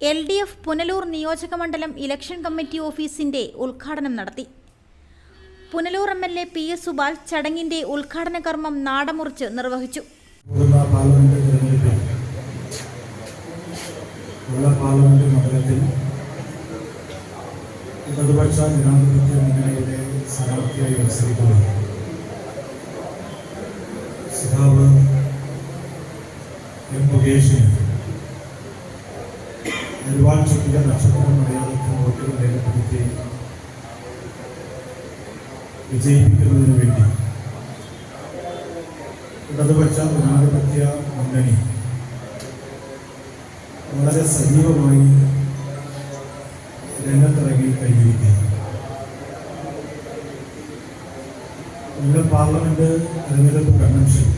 L D F Punalur നിയോജകമണ്ഡലം election committee ഓഫീസിന്റെ ഉദ്ഘാടനം നടത്തി. Punalur M L A P S Supal ചടങ്ങിന്റെ ഉദ്ഘാടന കർമ്മം നാടമുറിച്ച് നിർവഹിച്ചു. ഇടതുപക്ഷ ജനാധിപത്യ മുന്നണിയുടെ സ്ഥാനാർത്ഥിയായി മത്സരിക്കുന്നത് സഖാവ് എം മുകേഷിന് ഒരുപാട് ചുറ്റിക നക്ഷത്രം മലയാളത്തിൽ വോട്ടുകൾ രേഖപ്പെടുത്തി വിജയിപ്പിക്കുന്നതിന് വേണ്ടി. ഇടതുപക്ഷ ജനാധിപത്യ മുന്നണി വളരെ സജീവമായി രംഗത്തിറങ്ങി കഴിഞ്ഞിരിക്കുകയാണ്. ഇന്ന് പാർലമെന്റ് തെരഞ്ഞെടുപ്പ് കൺവെൻഷൻ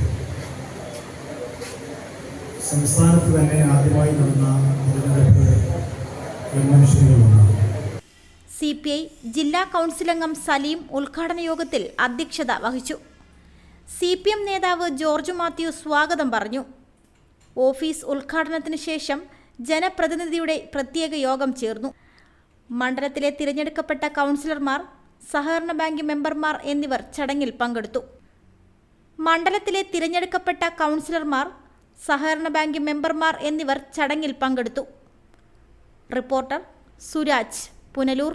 സംസ്ഥാനത്ത് തന്നെ ആദ്യമായി നടന്ന തെരഞ്ഞെടുപ്പ് സി പി ഐ ജില്ലാ കൗൺസിൽ അംഗം സലീം ഉദ്ഘാടന യോഗത്തിൽ അധ്യക്ഷത വഹിച്ചു. സി പി എം നേതാവ് ജോർജ് മാത്യു സ്വാഗതം പറഞ്ഞു. ഓഫീസ് ഉദ്ഘാടനത്തിന് ശേഷം ജനപ്രതിനിധിയുടെ പ്രത്യേക യോഗം ചേർന്നു. മണ്ഡലത്തിലെ തിരഞ്ഞെടുക്കപ്പെട്ട കൗൺസിലർമാർ സഹകരണ ബാങ്ക് മെമ്പർമാർ എന്നിവർ ചടങ്ങിൽ പങ്കെടുത്തു. മണ്ഡലത്തിലെ തിരഞ്ഞെടുക്കപ്പെട്ട കൗൺസിലർമാർ സഹകരണ ബാങ്ക് മെമ്പർമാർ എന്നിവർ ചടങ്ങിൽ പങ്കെടുത്തു. റിപ്പോർട്ടർ സുരാജ് പുനലൂർ